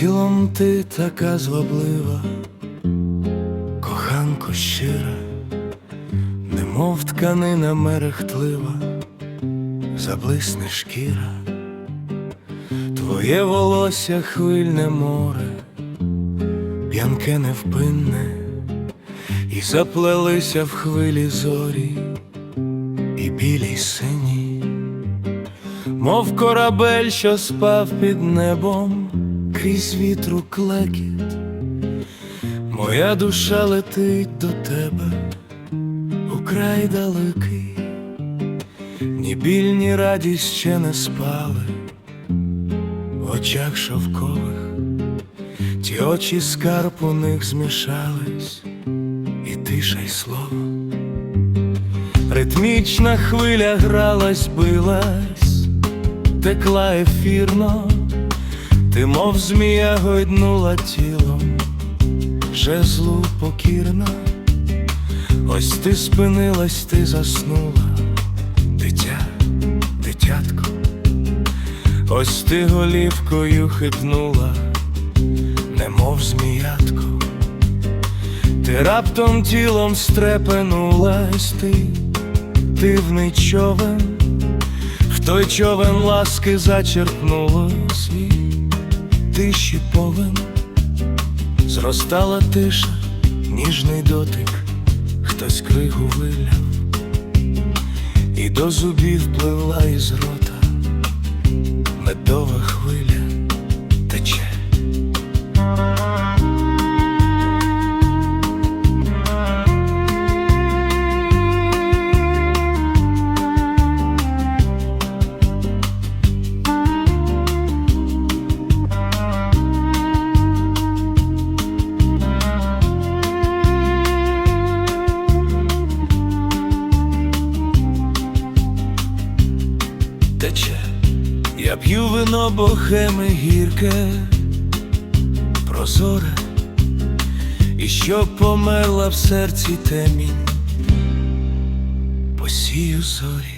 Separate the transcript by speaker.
Speaker 1: тілом ти така зваблива, коханко щира, немов тканина мерехтлива, заблисне шкіра, твоє волосся хвильне море, п'янке невпинне, і заплелися в хвилі зорі, і білі сині, мов корабель, що спав під небом, крізь вітру клекіт, моя душа летить до тебе у край далекий, ні біль, ні радість ще не спали в очах шовкових, ті очі скарб у них змішались, і тиша й слово. Ритмічна хвиля гралась, билась, текла ефірно, ти, мов змія, гойднула тілом, жезлу покірно, ось ти спинилась, ти заснула, дитя, дитятко, ось ти голівкою хитнула, немов зміятко. Ти раптом тілом стрепенулась. Ти, дивний човен, в той човен ласки зачерпнуло свій тиші повен, зростала тиша, ніжний дотик, хтось кригу виляв, і до зубів пливла із рота, медова хвиля тече, я п'ю вино бохеми гірке, прозоре, і щоб померла в серці темінь, посію зорі.